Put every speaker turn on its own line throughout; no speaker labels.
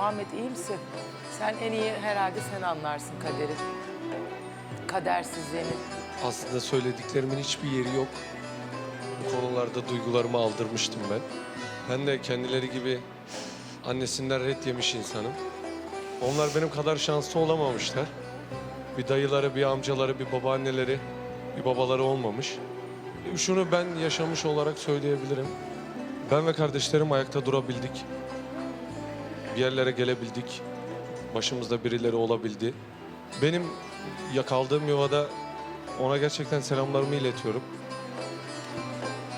Muhammed iyi misin? Sen en iyi herhalde sen anlarsın kaderi. Kadersizliğini.
Aslında söylediklerimin hiçbir yeri yok. Bu konularda duygularımı aldırmıştım ben. Ben de kendileri gibi annesinden red yemiş insanım. Onlar benim kadar şanslı olamamışlar. Bir dayıları, bir amcaları, bir babaanneleri, bir babaları olmamış. Şunu ben yaşamış olarak söyleyebilirim. Ben ve kardeşlerim ayakta durabildik. Bir yerlere gelebildik. Başımızda birileri olabildi. Benim yakaldığım yuvada ona gerçekten selamlarımı iletiyorum.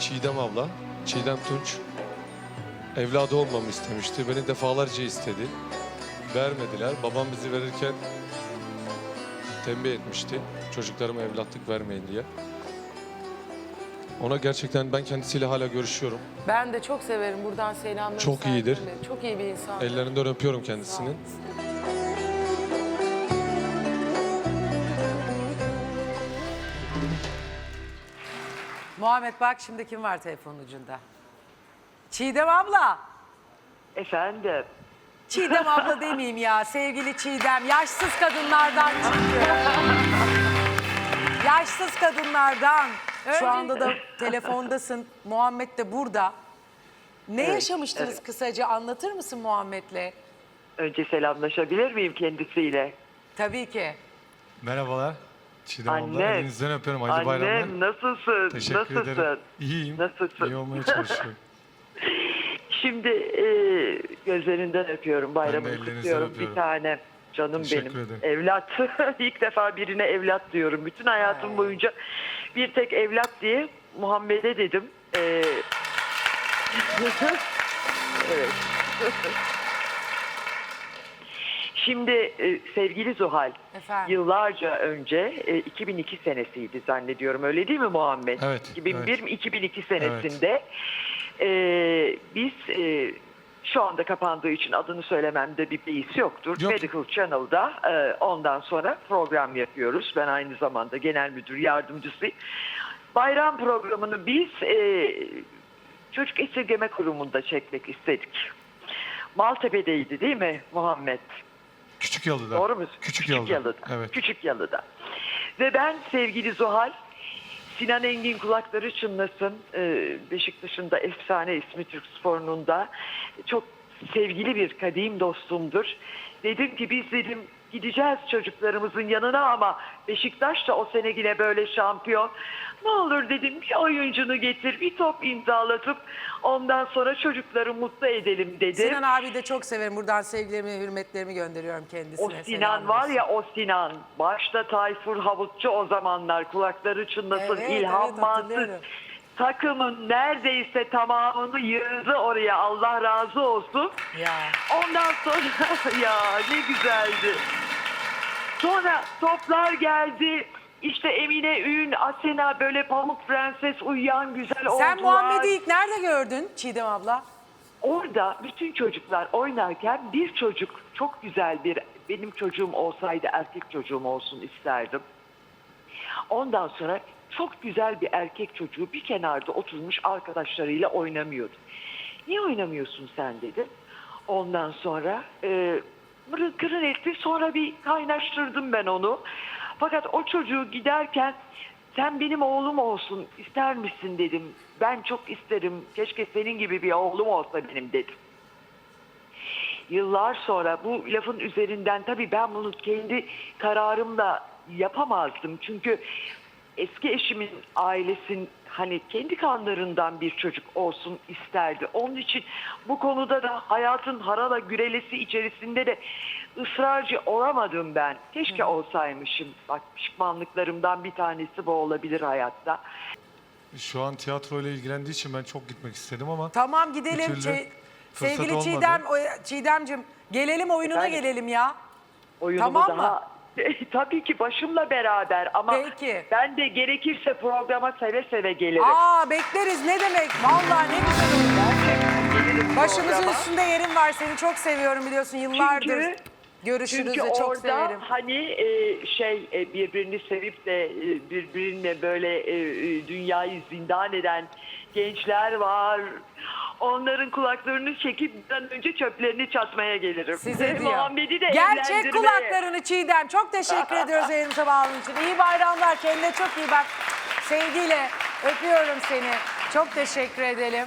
Çiğdem abla, Çiğdem Tunç evladı olmamı istemişti. Beni defalarca istedi. Vermediler. Babam bizi verirken tembih etmişti. Çocuklarıma evlatlık vermeyin diye. Ona gerçekten ben kendisiyle hala görüşüyorum.
Ben de çok severim buradan selamlarımı.
Çok iyidir.
saygılarımı. Çok iyi bir insan.
Ellerinden öpüyorum kendisinin.
Muhammed bak şimdi kim var telefonun ucunda? Çiğdem abla.
Efendim.
Çiğdem abla demeyeyim ya. Sevgili Çiğdem. Yaşsız kadınlardan çünkü. Yaşsız kadınlardan. Şu anda da telefondasın. Muhammed de burada. Ne
Evet,
yaşamıştınız
evet.
kısaca anlatır mısın Muhammed'le?
Önce selamlaşabilir miyim kendisiyle?
Tabii ki.
Merhabalar. Çiğdem abla.
Annem.
Elinizden öpüyorum. Hayırlı bayramlar.
Annem nasılsın?
Teşekkür
nasılsın?
ederim. İyiyim.
Nasılsın?
İyi olmaya çalışıyorum.
Şimdi e, gözlerinden öpüyorum. Bayramını
ellerinizden
kutluyorum.
öpüyorum.
Bir tane canım
Teşekkür
benim.
ederim.
Evlat. İlk defa birine evlat diyorum. Bütün hayatım
Ay.
boyunca bir tek evlat diye Muhammed'e dedim. E, evet. Şimdi e, sevgili Zuhal,
Efendim?
yıllarca önce e, 2002 senesiydi zannediyorum öyle değil mi Muhammed?
Evet,
2001
evet.
2002 senesinde e, biz e, şu anda kapandığı için adını söylememde bir beis yoktur.
Yok.
Medical Channel'da e, ondan sonra program yapıyoruz. Ben aynı zamanda genel müdür yardımcısıyım. Bayram programını biz e, Çocuk Esirgeme Kurumu'nda çekmek istedik. Maltepe'deydi değil mi Muhammed?
Küçük Yalı'da.
Doğru mu?
Küçük, Yalı'da. Evet.
Küçük Yalı'da. Ve ben sevgili Zuhal, Sinan Engin kulakları çınlasın. Ee, Beşiktaş'ın da efsane ismi Türk sporunun da çok sevgili bir kadim dostumdur. Dedim ki biz dedim gideceğiz çocuklarımızın yanına ama Beşiktaş da o sene yine böyle şampiyon. Ne olur dedim bir oyuncunu getir, bir top imzalatıp ondan sonra çocukları mutlu edelim dedim.
Sinan abi de çok severim. Buradan sevgilerimi, hürmetlerimi gönderiyorum kendisine.
O Sinan var ya o Sinan. Başta Tayfur Havutçu o zamanlar kulakları çınlasın.
Evet,
İlham
evet,
Mansız. Takımın neredeyse tamamını yığdı oraya. Allah razı olsun.
Ya.
Ondan sonra ya ne güzeldi. Sonra toplar geldi. İşte Emine Ün, Asena böyle pamuk prenses uyuyan güzel oldular.
Sen Muhammed'i ilk nerede gördün Çiğdem abla?
Orada bütün çocuklar oynarken bir çocuk çok güzel bir benim çocuğum olsaydı erkek çocuğum olsun isterdim. Ondan sonra çok güzel bir erkek çocuğu bir kenarda oturmuş arkadaşlarıyla oynamıyordu. Niye oynamıyorsun sen dedi. Ondan sonra e, mırın kırın etti sonra bir kaynaştırdım ben onu. Fakat o çocuğu giderken sen benim oğlum olsun ister misin dedim. Ben çok isterim. Keşke senin gibi bir oğlum olsa benim dedim. Yıllar sonra bu lafın üzerinden tabii ben bunu kendi kararımla yapamazdım. Çünkü eski eşimin ailesin hani kendi kanlarından bir çocuk olsun isterdi. Onun için bu konuda da hayatın harala gürelesi içerisinde de ısrarcı olamadım ben. Keşke olsaymışım. Bak pişmanlıklarımdan bir tanesi bu olabilir hayatta.
Şu an tiyatro ile ilgilendiği için ben çok gitmek istedim ama
Tamam gidelim.
Bir türlü
Çi-
fırsat
Sevgili
olmadı.
Çiğdem, o- Çiğdem'cim gelelim oyununa
Efendim?
gelelim ya.
Oyunumu
Tamam mı?
daha tabii ki başımla beraber ama
Peki.
ben de gerekirse programa seve seve gelirim.
Aa bekleriz ne demek. Vallahi ne güzel olur.
Gerçekten gelirim
Başımızın
programa.
üstünde yerin var. Seni çok seviyorum biliyorsun. Yıllardır
Çünkü-
görüşürüz
Çünkü
çok
orada
severim.
hani e, şey e, birbirini sevip de e, birbirine böyle e, e, dünyayı zindan eden gençler var. Onların kulaklarını çekip bir an önce çöplerini çatmaya gelirim.
Size diyor.
Muhammed'i de
Gerçek
evlendirmeye.
kulaklarını Çiğdem. Çok teşekkür ediyoruz yayınımıza bağladığın için. İyi bayramlar. Kendine çok iyi bak. Sevgiyle öpüyorum seni. Çok teşekkür edelim.